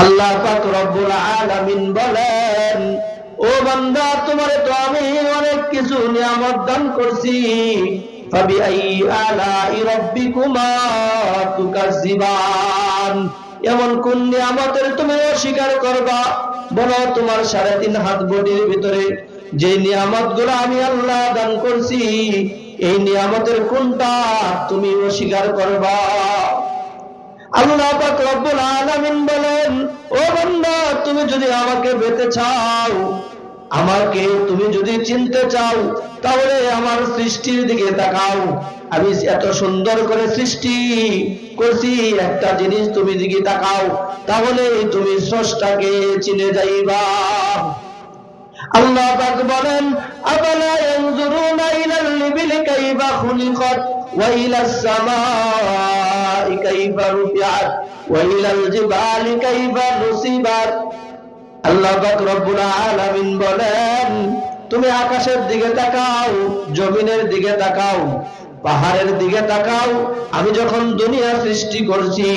আল্লাহ পাক রব্বুল আলামিন বলেন, ও বান্দা, তোমারে তো আমি অনেক কিছু নিয়ামত দান করছি। এমন কোন নিয়ামতের তুমি অস্বীকার করবা? বলো তোমার সাড়ে তিন হাত বডির ভিতরে যে নিয়ামত আমি আল্লাহ দান করছি, এই নিয়ামতের কোনটা তুমি অস্বীকার করবা? আল্লাহ রব্বুল আলামিন বলেন, ও তুমি যদি আমাকে চাও, আমাকে তুমি যদি চিনতে চাও, তাহলে আমার সৃষ্টির দিকে তাকাও। আমি এত সুন্দর করে সৃষ্টি করছি, একটা জিনিস তুমি দিকে তাকাও, তাহলে তুমি স্রষ্টাকে চিনে যাইবা। আল্লাহ বলেন আবালা সামাই কাইফা রুফিআত ওয়া ইলাল জিবালি কাইফা নুসিবাত। আল্লাহ পাক বলেন, তুমি আকাশের দিকে তাকাও, জমিনের দিকে তাকাও, পাহাড়ের দিকে তাকাও। আমি যখন দুনিয়া সৃষ্টি করছি,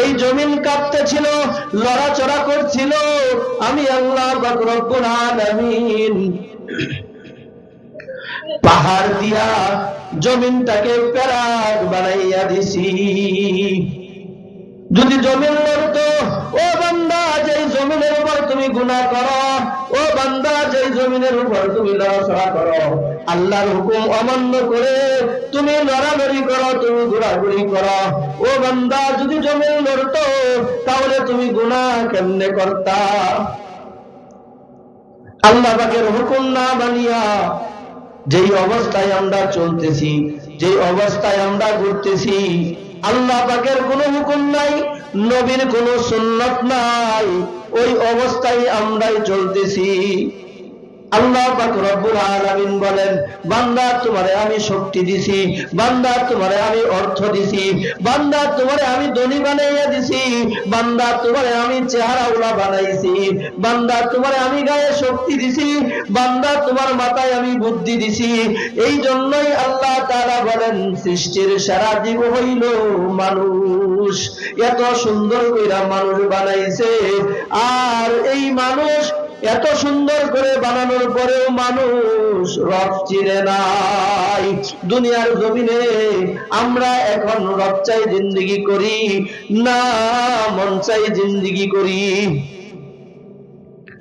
এই জমিন কাঁপতেছিল, লড়াচড়া করছিল। আমি আল্লাহ পাক রব্বুল আলামিন পাহাড় দিয়া জমিনটাকে প্যারাক বানাইয়া দিছি। যদি জমিন লড়তো ও বান্দা, যেই জমিনের উপর তুমি গুনাহ করো, ও বান্দা, যেই জমিনের উপর তুমি লড়াচড়া করো, আল্লাহর হুকুম অমান্য করে তুমি লড়ালড়ি করো, তুমি ঘোরাঘুরি করো। ও বান্দা, যদি জমিন লড়তো তাহলে তুমি গুনাহ কেমনে করতা? আল্লাহ পাকের হুকুম না মানিয়া যেই অবস্থায় আমরা চলতেছি, যেই অবস্থায় আমরা ঘুরতেছি, আল্লাহ পাকের কোনো হুকুম নাই, নবীর কোনো সুন্নত নাই, ওই অবস্থায় আমরাই চলতেছি। আল্লাহ আলামিন বলেন, বান্দা তোমারে আমি শক্তি দিছি, বান্দা তোমারে আমি অর্থ দিছি, বান্দা তোমারে আমি ধনী বানাইয়া দিছি, বান্দা তোমারে আমি চেহারাওয়ালা বানাইছি, বান্দা তোমারে আমি গায়ে শক্তি দিছি, বান্দা তোমার মাথায় আমি বুদ্ধি দিছি। এই জন্যই আল্লাহ তাআলা বলেন, সৃষ্টির সারা জীব হইল মানুষ। এত সুন্দর কইরা মানুষ বানাইছে, আর এই মানুষ এত সুন্দর করে বানানোর পরেও মানুষ রব চিনে নাই। দুনিয়ার জমিনে আমরা এখন রব চাই জিন্দিগি করি, না মন চাই জিন্দিগি করি।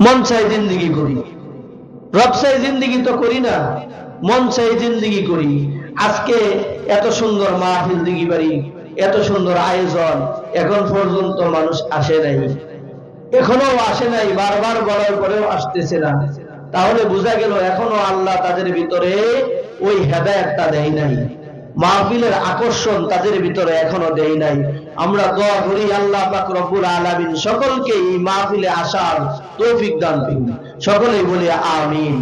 মন চাই জিন্দিগি করি। রব চাই জিন্দিগি তো করি না, মন চাই জিন্দিগি করি। আজকে এত সুন্দর মাহফিল দিঘি বাড়ি, এত সুন্দর আয়োজন, এখন পর্যন্ত মানুষ আসে নাই। এখনও আসে নাই, বারবার বলার পরেও আসতেছে না। তাহলে বোঝা গেল এখনও আল্লাহ তাদের ভিতরে ওই হেদায়তটা দেয় নাই। মাহফিলের আকর্ষণ তাদের ভিতরে এখনও দেই নাই। আমরা দোয়া করি, আল্লাহ পাক রব্বুল আলামিন সকলকে এই মাহফিলে আসার তৌফিক দান করুন। সকলেই বলি, আমিন।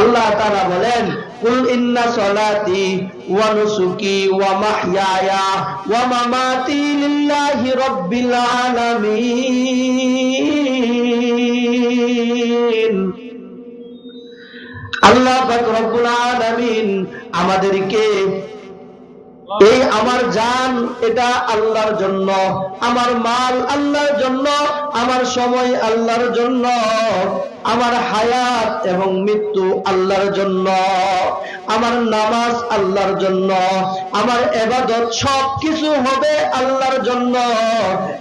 আল্লাহ তারা বলেন, কুল ইন্না সলাতি ওয়া নুসুকি ওয়া ওয়া মামাতি লিল্লাহি রাব্বিল আলামিন। আল্লাহ পাক রব্বুল আলামিন আমাদেরকে এই আমার জান, এটা আল্লাহর জন্য। আমার মাল আল্লাহর জন্য, আমার সময় আল্লাহর জন্য। আমার হায়াত এবং মৃত্যু আল্লাহর জন্য। আমার নামাজ আল্লাহর জন্য। আমার এবাদত সব কিছু হবে আল্লাহর জন্য।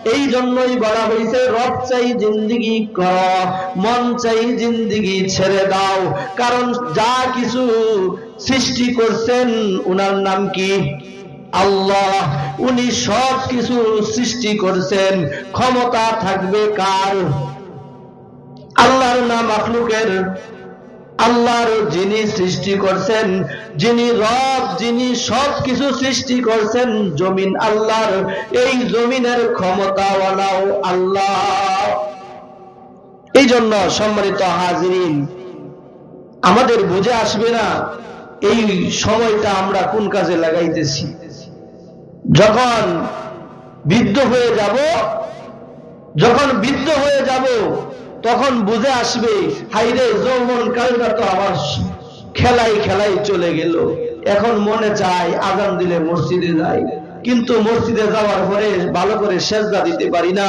এই জন্যই বলা হয়েছে রব চাই জিন্দিগি কর, মন চাই জিন্দিগি ছেড়ে দাও। কারণ যা কিছু সৃষ্টি করছেন, উনার নাম কি? আল্লাহ, উনি সব কিছু সৃষ্টি করেছেন। ক্ষমতা থাকবে কার? আল্লাহর নাম আখলুকের আল্লাহর যিনি সৃষ্টি করছেন, যিনি রব, যিনি সব কিছু সৃষ্টি করছেন, জমিন আল্লাহর। এই জমিনের ক্ষমতাওয়ালাও আল্লাহ। এই জন্য সম্মানিত হাজিরিন, আমাদের বুঝে আসবে না, এই সময়টা আমরা কোন কাজে লাগাইতেছি? যখন বৃদ্ধ হয়ে যাব, যখন বৃদ্ধ হয়ে যাব, তখন বুঝে আসবে হাইরে যৌবন কালটা তো আমার খেলাই খেলাই চলে গেল। এখন মনে চায় আজান দিলে মসজিদে যাই। কিন্তু মসজিদে যাওয়ার পরে ভালো করে সেজদা দিতে পারি না,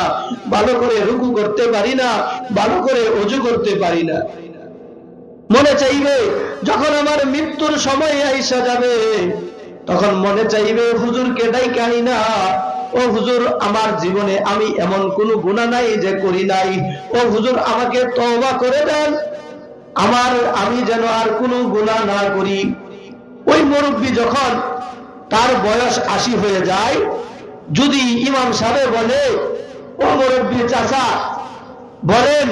ভালো করে রুকু করতে পারি না, ভালো করে অজু করতে পারি না। মনে চাইবে, যখন আমার মৃত্যুর সময় আইসা যাবে তখন মনে চাইবে, হুজুরকে ডাইকাই না। ও হুজুর, আমার জীবনে আমি এমন কোন গুণা নাই যে করি নাই। ও হুজুর, আমাকে তওবা করে দেন। আমার, আমি যেন আর কোনো গুণা না করি। ওই মুরব্বী যখন তার বয়স আশি হয়ে যায়, যদি ইমাম সাহেব বলে, ও মুরব্বী চাচা, বলেন,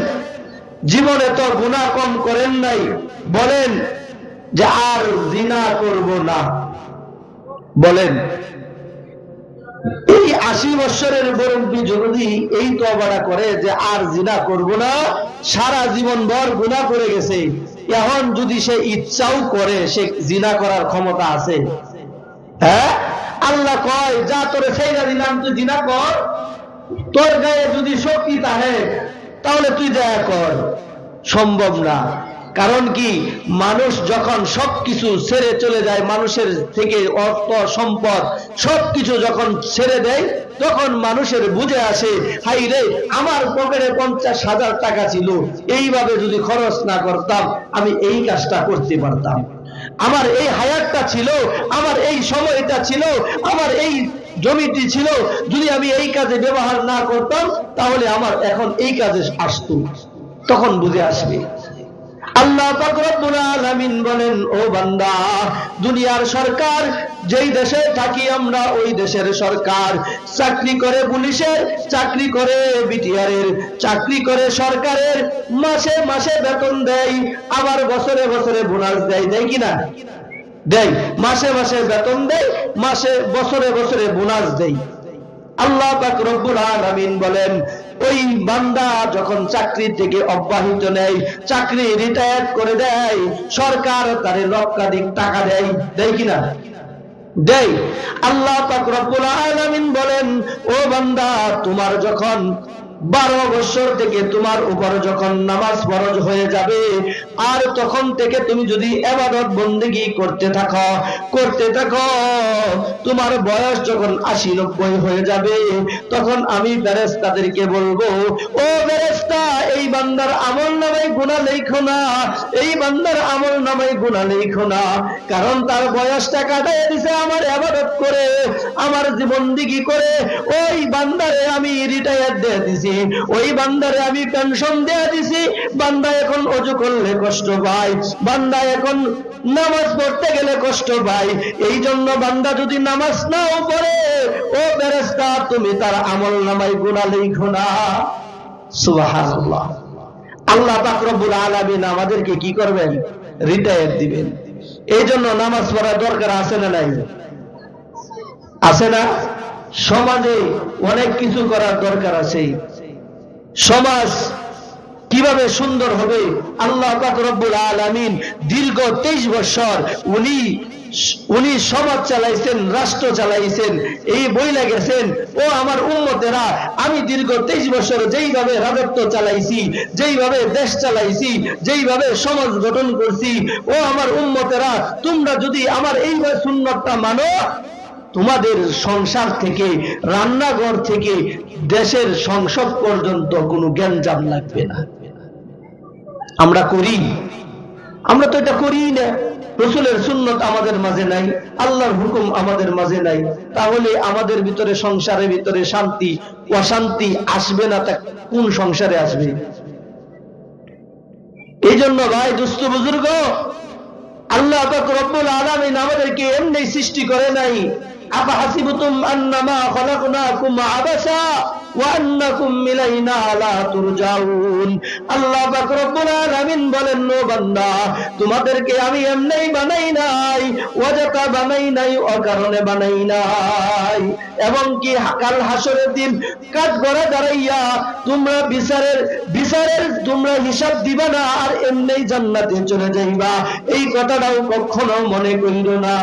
জীবনে তো গুণা কম করেন নাই। বলেন যে আর জিনা করব না। বলেন, এই আশি বৎসরের মুরব্বী যদি এই তবাটা করে যে আর জিনা করব না, সারা জীবন ভর গুণা করে গেছে, এখন যদি সে ইচ্ছাও করে, সে জিনা করার ক্ষমতা আছে। হ্যাঁ? আল্লাহ কয়, যা তোরে সেইরা দিলাম, তুই জিনা কর। তোর গায়ে যদি শক্তি থাকে, তাহলে তুই দয়া কর। সম্ভব না। কারণ কি? মানুষ যখন সবকিছু ছেড়ে চলে যায়, মানুষের থেকে অর্থ, সম্পদ সবকিছু যখন ছেড়ে দেয়, তখন মানুষের বুঝে আসে হাই রে, আমার পকেটে পঞ্চাশ হাজার টাকা ছিল, এইভাবে যদি খরচ না করতাম, আমি এই কাজটা করতে পারতাম। আমার এই হায়াতটা ছিল, আমার এই সময়টা ছিল, আমার এই জমিটি ছিল, যদি আমি এই কাজে ব্যবহার না করতাম, তাহলে আমার এখন এই কাজে আসতো। তখন বুঝে আসবে। আল্লাহ আলামিন বলেন, ও বান্দা, দুনিয়ার সরকার, যেই দেশে থাকি আমরা, ওই দেশের সরকার। চাকরি করে পুলিশের, চাকরি করে বিটিআরের, চাকরি করে সরকারের, মাসে মাসে বেতন দেয়, আবার বছরে বছরে বোনাস দেয় দেয় কিনা দেয়। মাসে মাসে বেতন দেয়, মাসে বছরে বছরে বোনাস দেয়। আল্লাহ পাক রব্বুল আলামিন বলেন ওই বান্দা যখন চাকরি থেকে অব্যাহিত নেয় চাকরি রিটায়ার করে দেয়, সরকার তারে লক্ষাধিক টাকা দেয় দেয় কিনা? দেয়। আল্লাহ পাক রব্বুল আলামিন বলেন, ও বান্দা, তোমার যখন বারো বছর থেকে তোমার উপর যখন নামাজ ফরজ হয়ে যাবে, আর তখন থেকে তুমি যদি এবাদত বন্দেগি করতে থাকো করতে থাকো, তোমার বয়স যখন আশি নব্বই হয়ে যাবে, তখন আমি বেরেস্তাদেরকে বলব, ও বেরেস্তা এই বান্দার আমল নামাই গুণা লেখো না, এই বান্দার আমল নামাই গুণা লেখো না, কারণ তার বয়সটা কাটাই দিছে আমার এবাদত করে, আমার জীবন দিগি করে, ওই বান্দারে আমি রিটায়ার দিয়ে দিছি। ওই বান্দারে আমি পেনশন দিয়ে দিছি। বান্দা এখন অজু করলে কষ্ট পায়। বান্দা এখন নামাজ পড়তে গেলে কষ্ট পায়। এই জন্য বান্দা যদি নামাজ নাও পড়ে, ও বেরেস্তা তুমি তার আমল নামাই গুণা লেখো না। সুবহানাল্লাহ। আল্লাহ পাক আলামিন আমাদেরকে কি করবেন? রিটায়ার দিবেন। এই জন্য নামাজ পড়ার দরকার আছে না নাই? আছে না? সমাজে অনেক কিছু করার দরকার আছে সমাজ কীভাবে সুন্দর হবে? আল্লাহ রব্বুল আলামিন দীর্ঘ তেইশ বছর উনি উনি সমাজ চালাইছেন, রাষ্ট্র চালাইছেন, এই বইলা গেছেন, ও আমার উম্মতেরা, আমি দীর্ঘ তেইশ বছর যেইভাবে রাজত্ব চালাইছি, যেইভাবে দেশ চালাইছি, যেইভাবে সমাজ গঠন করছি, ও আমার উম্মতেরা, তোমরা যদি আমার এই সুন্নতটা মানো তোমাদের সংসার থেকে, রান্নাঘর থেকে, দেশের সংসদ পর্যন্ত কোনো জ্ঞানজাম লাগবে না। আমরা করি। আমরা তো এটা করি না। রসুলের সুন্নত আমাদের মাঝে নাই, আল্লাহর হুকুম আমাদের মাঝে নাই। তাহলে আমাদের ভিতরে সংসারের ভিতরে শান্তি, অশান্তি আসবে না তা কোন সংসারে আসবে? এই জন্য ভাই, দুস্থ বুজুর্গ, আল্লাহ রব্বুল আলামিন আমাদেরকে এমনি সৃষ্টি করে নাই। তোমাদেরকে আমি এমনি বানাই নাই, ওয়াজাতা বানাই নাই, অকারণে বানাই নাই। এবং কি কাল হাসরের দিন কাজ করে দাঁড়াইয়া তোমরা বিচারের বিচারের তোমরা হিসাব দিবা না, আর এমনি জান্নাতে চলে যাইবা। এই কথাটাও কখনো মনে করিল না।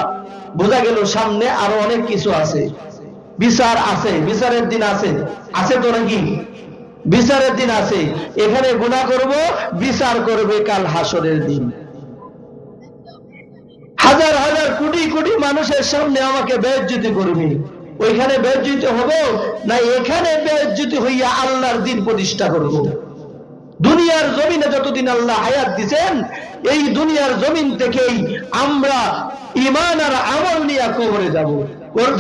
বোঝা গেল সামনে আরও অনেক কিছু আছে। বিচার আছে, বিচারের দিন আছে। আছে তো নাকি? বিচারের দিন আছে। এখানে গুণা করব, বিচার করবে কাল হাসরের দিন। হাজার হাজার কোটি কোটি মানুষের সামনে আমাকে বেজ্জিতি করবে। ওইখানে বেজ্জিত হব না এখানে বেজ্জিত হইয়া আল্লাহর দিন প্রতিষ্ঠা করব? দুনিয়ার জমিনে যতদিন আল্লাহ হায়াত দিছেন, এই দুনিয়ার জমিন থেকেই আমরা ইমান আর আমল নিয়ে কবরে যাব।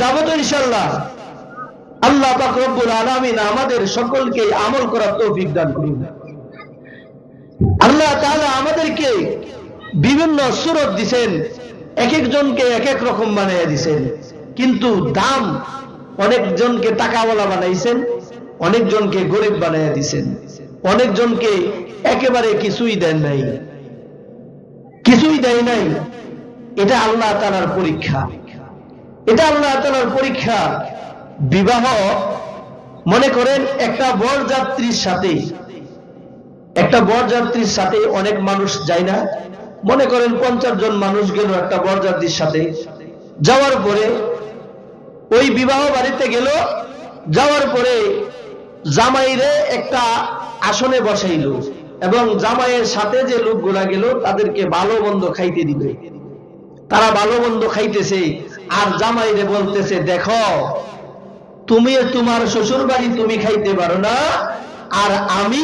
যাব তো ইনশাল্লাহ আল্লাহ পাক আলামিন আমাদের সকলকে আমল করার তৌফিক দান করুন। আল্লাহ তাআলা আমাদেরকে বিভিন্ন সুরত দিছেন এক একজনকে এক এক রকম বানিয়ে দিছেন। কিন্তু দাম অনেকজনকে টাকাওয়ালা বানাইছেন, অনেকজনকে গরিব বানাইয়া দিছেন। অনেকজনকে একেবারে কিছুই দেন নাই। কিছুই দেয় নাই। এটা আল্লাহ তালার পরীক্ষা। এটা আল্লাহ তালার পরীক্ষা। বিবাহ, মনে করেন একটা বরযাত্রীর সাথে, একটা বরযাত্রীর সাথে অনেক মানুষ যায় না। মনে করেন পঞ্চাশ জন মানুষ গেল একটা বরযাত্রীর সাথে। যাওয়ার পরে ওই বিবাহ বাড়িতে গেল, যাওয়ার পরে জামাইরে একটা আসনে বসাইল এবং জামাইয়ের সাথে যে লোকগুলা গেল তাদেরকে ভালো মন্দ খাইতে দিবে। তারা ভালো মন্দ খাইতেছে আর জামাইরে বলতেছে, দেখো, তুমি তোমার শ্বশুর বাড়ি তুমি খাইতে পারো না আর আমি,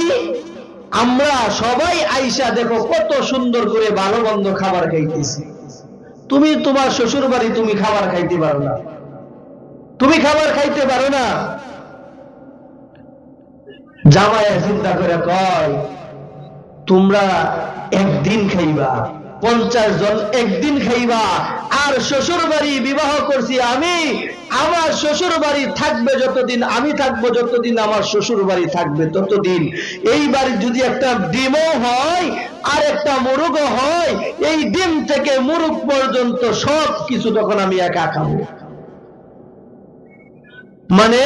আমরা সবাই আইসা দেখো কত সুন্দর করে ভালো মন্দ খাবার খাইতেছি। তুমি তোমার শ্বশুর বাড়ি তুমি খাবার খাইতে পারো না। তুমি খাবার খাইতে পারো না জামায় চিন্তা করে কয়, তোমরা একদিন খাইবা, পঞ্চাশ জন একদিন খাইবা, আর শ্বশুর বাড়ি বিবাহ করছি আমি, আমার শ্বশুর বাড়ি থাকবে যতদিন, আমি থাকব যতদিন, আমার শ্বশুর বাড়ি থাকবে ততদিন। এই বাড়ি যদি একটা ডিমও হয়, আর একটা মুরগও হয়, এই ডিম থেকে মুরগ পর্যন্ত সব কিছু তখন আমি একা খাব। মানে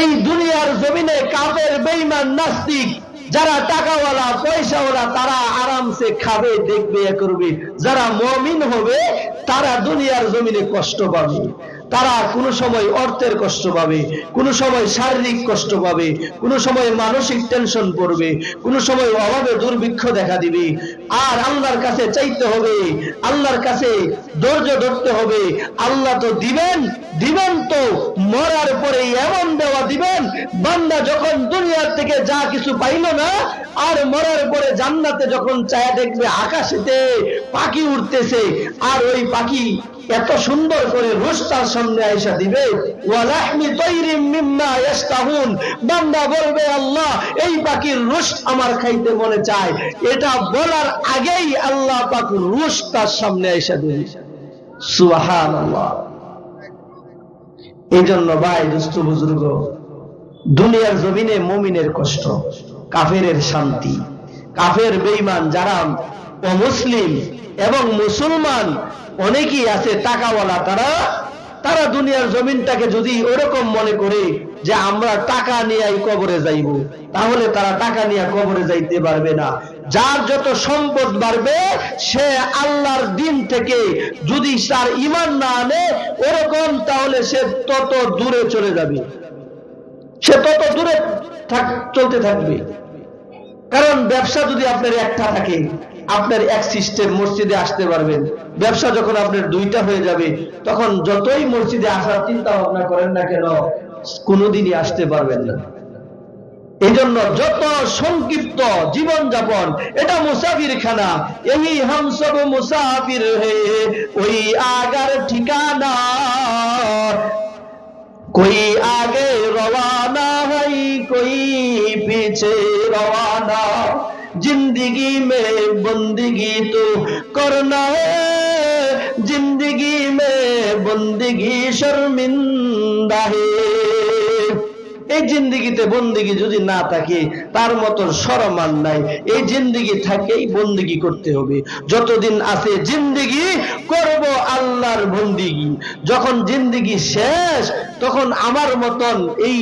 এই দুনিয়ার জমিনে কাপের বেইমান নাস্তিক, যারা টাকাওয়ালা, পয়সাওয়ালা, তারা আরামসে খাবে, দেখবে করবে। যারা মমিন হবে, তারা দুনিয়ার জমিনে কষ্ট পাবে। তারা কোনো সময় অর্থের কষ্ট পাবে, কোনো সময় শারীরিক কষ্ট পাবে, কোনো সময় মানসিক টেনশন পড়বে, কোনো সময় অভাবে দুর্ভিক্ষ দেখা দিবে। আর আল্লাহর কাছে চাইতে হবে, আল্লাহর কাছে ধৈর্য ধরতে হবে। আল্লাহ তো দিবেন দিবেন তো মরার পরে এমন দেওয়া দিবেন বান্দা যখন দুনিয়ার থেকে যা কিছু পাইল না, আর মরার পরে জান্নাতে যখন চায়া দেখবে আকাশেতে পাখি উঠতেছে আর ওই পাখি এত সুন্দর করে রুশ তার সামনে আইসা দিবে বান্দা বলবে, আল্লাহ, এই পাখির রুশ আমার খাইতে মনে চায়। এটা বলার আগেই আল্লাহ পাক রুশ তার সামনে আইসা দিবে। সুবহানাল্লাহ। এই জন্য ভাই দুস্থ বুজুর্গ দুনিয়ার জমিনে মমিনের কষ্ট, কাফেরের শান্তি। কাফের বেইমান যারা অমুসলিম এবং মুসলমান অনেকেই আছে, টাকাওয়ালা তারা তারা দুনিয়ার জমিনটাকে যদি ওরকম মনে করে যে আমরা টাকা নিয়ে কবরে যাইব, তাহলে তারা টাকা নিয়ে কবরে যাইতে পারবে না। যার যত সম্পদ বাড়বে, সে আল্লাহর দিন থেকে যদি তার ইমান না আনে, ওরকম তাহলে সে তত দূরে চলে যাবে। সে তত দূরে চলতে থাকবে। কারণ ব্যবসা যদি আপনার একটা থাকে, আপনার এক সিস্টেম মসজিদে আসতে পারবেন। ব্যবসা যখন আপনার দুইটা হয়ে যাবে, তখন যতই মসজিদে আসার চিন্তা ভাবনা করেন না কেন, কোনোদিনই আসতে পারবেন না। এই জন্য যত সংক্ষিপ্ত জীবন যাপন এটা মুসাফির খানা এই হাম মুসাফির হে, ওই আগার ঠিকানা। कोई आगे रवाना है कोई पीछे रवाना जिंदगी में बंदगी तो करना है जिंदगी में बंदगी शर्मिंदा है এই জিন্দিগিতে বন্দিগি যদি না থাকে, তার মতন আর নাই। এই জিন্দিগি থাকেই বন্দিগি করতে হবে। যতদিন আছে জিন্দিগি, করব আল্লাহর বন্দিগি। যখন জিন্দিগি শেষ, তখন আমার মতন এই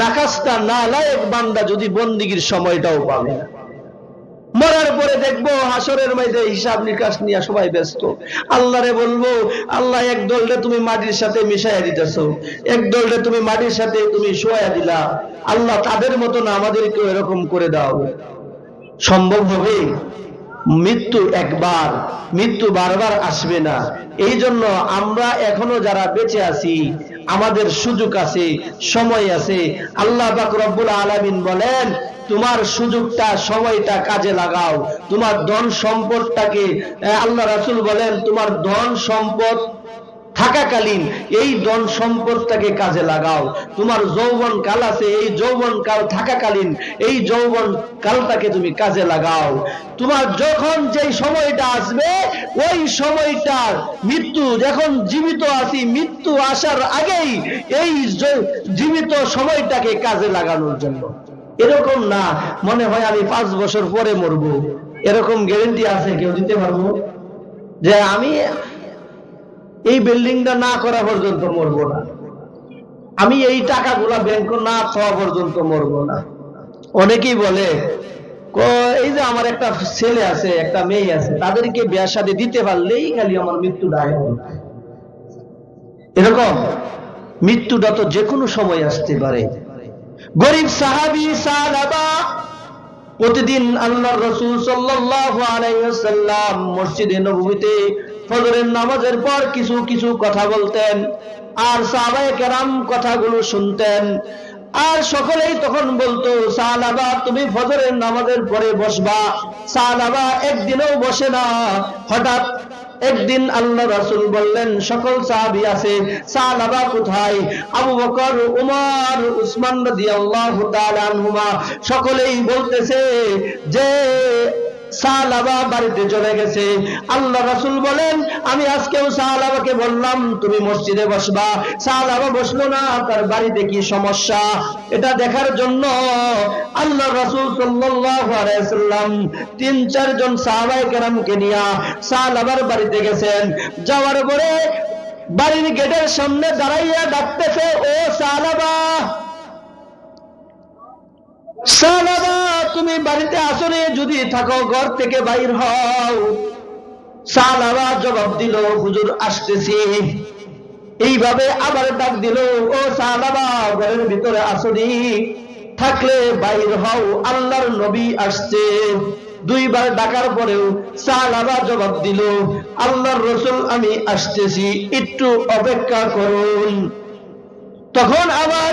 নাকাস্তা না লায়ক বান্দা যদি বন্দিগির সময়টাও পাবে। না মরার পরে দেখব হাসরের মাইতে হিসাব নিকাশ নিয়ে সবাই ব্যস্ত। আল্লাহরে বলব, আল্লাহ এক দলরে তুমি মাটির সাথে মিশাইয়া দিতেছ, এক দলরে তুমি মাটির সাথে তুমি শোয়া দিলা। আল্লাহ তাদের মতো না আমাদেরকে এরকম করে দাও। সম্ভব হবে মৃত্যু একবার, মৃত্যু বারবার আসবে না। এই জন্য আমরা এখনও যারা বেঁচে আছি আমাদের সুযোগ আছে, সময় আছে। আল্লাহ পাক রব্বুল আলামিন বলেন, তোমার সুযোগটা, সময়টা কাজে লাগাও। তোমার ধন সম্পদটাকে আল্লাহ রাসুল বলেন, তোমার ধন সম্পদ থাকাকালীন এই ধন সম্পদটাকে কাজে লাগাও। তোমার যৌবন কাল আছে, এই যৌবন কাল থাকাকালীন এই যৌবন কালটাকে তুমি কাজে লাগাও। তোমার যখন যেই সময়টা আসবে, ওই সময়টার মৃত্যু, যখন জীবিত আছি, মৃত্যু আসার আগেই এই জীবিত সময়টাকে কাজে লাগানোর জন্য। এরকম না, মনে হয় আমি পাঁচ বছর পরে মরবো। এরকম গ্যারেন্টি আছে, কেউ দিতে পারব? যে আমি এই বিল্ডিংটা না করা পর্যন্ত মরবো না। আমি এই টাকাগুলা ব্যাংক না পাওয়া পর্যন্ত মরবো না। অনেকেই বলে এই যে আমার একটা ছেলে আছে, একটা মেয়ে আছে, তাদেরকে বিয়ার সাথে দিতে পারলেই খালি আমার মৃত্যু দায় এরকম মৃত্যুটা তো যে কোনো সময় আসতে পারে। গরিব সাহাবি সাহাবা প্রতিদিন আল্লাহ রসুল সাল্লাল্লাহু আলাইহি মসজিদে নববীতে ফজরের নামাজের পর কিছু কিছু কথা বলতেন, আর সাহাবায়ে কেরাম কথাগুলো শুনতেন। আর সকলেই তখন বলতো সাহাবা তুমি ফজরের নামাজের পরে বসবা। সাহাবা একদিনও বসে না। হঠাৎ একদিন আল্লাহ রাসূল বললেন, সকল সাহাবী আছে সাহাবা কোথায়? আবু বকর, উমর, উসমান সকলেই বলতেছে যে সাহাবা বাড়িতে চলে গেছে। আল্লাহ রাসূল বলেন, আমি আজকেও সাহাবাকে বললাম, তুমি মসজিদে বসবা। সাহাবা বসল না, তার বাড়িতে কি সমস্যা? এটা দেখার জন্য আল্লাহ রাসূল সাল্লাম তিন, চারজন সাহাবায়ে কেরামকে নিয়ে সাহাবার বাড়িতে গেছেন। যাওয়ার পরে বাড়ির গেটের সামনে দাঁড়াইয়া ডাকতেছে, ও সাহাবা তুমি বাড়িতে আসরে যদি থাকো ঘর থেকে বাইর হও। সালাবা জবাব দিল, হুজুর আসতেছি। এইভাবে আবার ডাক দিল, ও সালাবা ঘরের ভিতরে আসনি থাকলে বাইর হও, আল্লাহর নবী আসছে। দুইবার ডাকার পরেও সালাবা জবাব দিল, আল্লাহর রসুল, আমি আসতেছি, একটু অপেক্ষা করুন। তখন আবার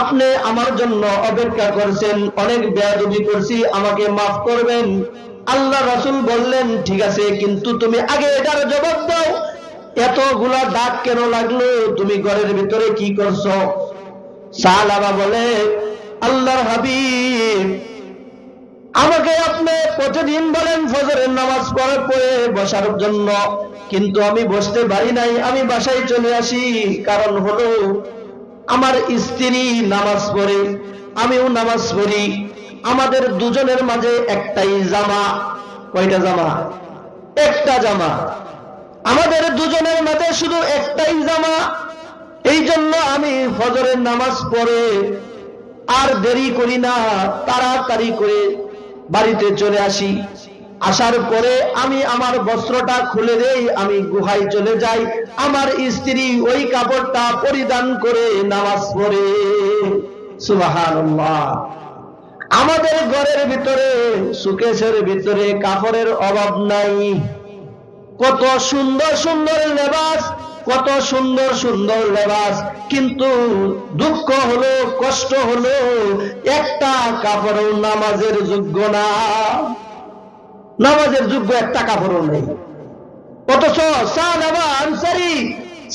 আপনি আমার জন্য অপেক্ষা করছেন, অনেক বেয়াদবি করছি, আমাকে মাফ করবেন। আল্লাহ রাসূল বললেন, ঠিক আছে, কিন্তু তুমি আগে এটার জবাব দাও। এতগুলা ডাক কেন লাগল? তুমি ঘরের ভিতরে কি করছ? সালাবা বলে, আল্লাহর হাবিব, আমাকে আপনি প্রতিদিন বলেন ফজরের নামাজ পড়ে পড়ে বসার জন্য। কিন্তু আমি বসতে পারি নাই, আমি বাসায় চলে আসি। কারণ হলো আমার স্ত্রী নামাজ পড়ে, আমিও নামাজ পড়ি। আমাদের দুজনের মাঝে একটাই জামা। কয়টা জামা? একটা জামা। আমাদের দুজনের মাঝে শুধু একটাই জামা। এই জন্য আমি ফজরের নামাজ পড়ে আর দেরি করি না, তাড়াতাড়ি করে বাড়িতে চলে আসি। আসার পরে আমি আমার বস্ত্রটা খুলে দেই, আমি গুহায় চলে যাই। আমার স্ত্রী ওই কাপড়টা পরিধান করে নামাজ পড়ে। সুবহানাল্লাহ। আমাদের ঘরের ভিতরে, সুকেশের ভিতরে কাপড়ের অভাব নাই। কত সুন্দর সুন্দর লেবাস, কত সুন্দর সুন্দর লেবাস, কিন্তু দুঃখ হলো, কষ্ট হলো, একটা কাপড় নামাজের যোগ্য না। নামাজের যোগ্য একটা কাপড়ও নেই। অথচ সাহাবা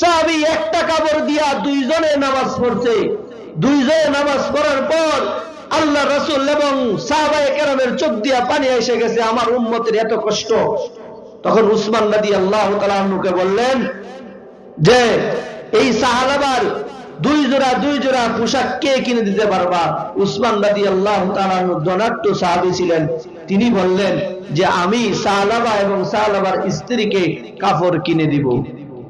সাহাবি একটা কাপড় দিয়া দুইজনে নামাজ পড়ছে। দুইজনে নামাজ পড়ার পর আল্লাহ রসুল এবং সাহাবায়ে কেরামের চোখ দিয়া পানি এসে গেছে, আমার উম্মতের এত কষ্ট। তখন উসমান নদী আল্লাহ তালুকে বললেন, যে এই সাহালাবার দুই জোড়া দুই জোড়া পোশাক কে কিনে দিতে পারবা? উসমান রাজি আল্লাহ ধনাট্য সাহাবি ছিলেন। তিনি বললেন যে, আমি সাহালাবা এবং সাহালাবার স্ত্রীকে কাপড় কিনে দিব।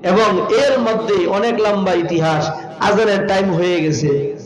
এবং এর মধ্যে অনেক লম্বা ইতিহাস আজানের টাইম হয়ে গেছে।